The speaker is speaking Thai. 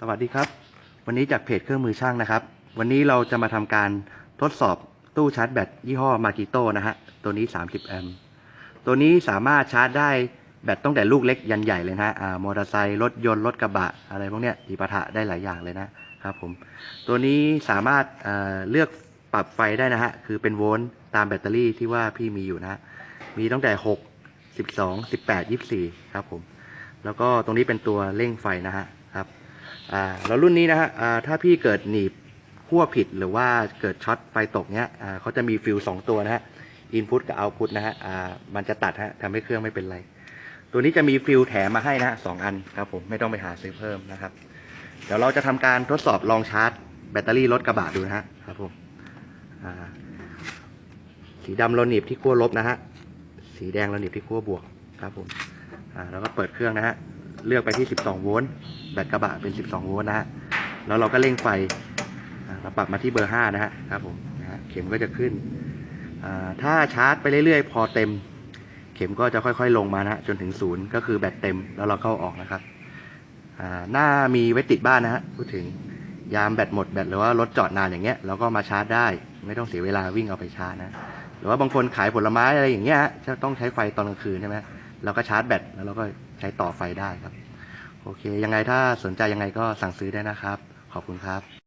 สวัสดีครับ วันนี้จากเพจเครื่องมือช่างนะครับ วันนี้เราจะมาทำการทดสอบตู้ชาร์จแบตยี่ห้อมากิโตนะฮะ ตัวนี้ 30 แอมป์ตัวนี้สามารถชาร์จได้แบตตั้งแต่ลูกเล็กยันใหญ่เลยนะฮะอ่ามอเตอร์ไซค์รถยนต์รถกระบะ อะไรพวกเนี้ยอีปะทะได้หลายอย่างเลยนะครับผมตัวนี้สามารถเอ่อเลือกปรับไฟได้นะฮะ คือเป็นโวลต์ตามแบตเตอรี่ที่ว่าพี่มีอยู่นะฮะมีตั้งแต่ 6 12 18 24 ครับผม แล้วก็ตรงนี้เป็นตัวเร่งไฟนะฮะครับ อ่าแล้วรุ่นนี้นะฮะอ่าถ้าพี่เกิดหนีบขั้วผิดหรือว่าเกิดช็อตไฟตกเนี้ยอ่าเขาจะมีฟิลสองตัวนะฮะอินพุตกับเอาพุตนะฮะอ่ามันจะตัดฮะทำให้เครื่องไม่เป็นไร ตัวนี้จะมีฟิลแถมมาให้นะฮะสองอันครับผมไม่ต้องไปหาซื้อเพิ่มนะครับ เดี๋ยวเราจะทำการทดสอบลองชาร์จ แบตเตอรี่รถกระบะดูนะฮะครับผมอ่าสีดำเราหนีบที่ขั้วลบนะฮะสีแดงเราหนีบที่ขั้วบวกครับผมอ่าแล้วก็เปิดเครื่องนะฮะ เลือกไปที่ 12 โวลต์แบตกระบะเป็น 12 โวลต์นะฮะแล้วเราก็เร่งไฟเราปรับมาที่เบอร์ 5 นะฮะครับผมนะฮะเข็มก็จะขึ้น ถ้าชาร์จไปเรื่อยๆ พอเต็ม เข็มก็จะค่อยๆ ลงมานะฮะจนถึงศูนย์ก็คือแบตเต็มแล้วเราเข้าออกนะครับหน้ามีไว้ติดบ้านนะฮะพูดถึงยามแบตหมดแบตหรือว่ารถจอดนานอย่างเงี้ยเราก็มาชาร์จได้ ไม่ต้องเสียเวลาวิ่งเอาไปชาร์จนะหรือว่าบางคนขายผลไม้อะไรอย่างเงี้ยจะต้องใช้ไฟตอนกลางคืนใช่ไหมเราก็ชาร์จแบตแล้วเราก็ ช้ต่อไฟได้ครับ โอเค ยังไงถ้าสนใจยังไงก็สั่งซื้อได้นะครับ ขอบคุณครับ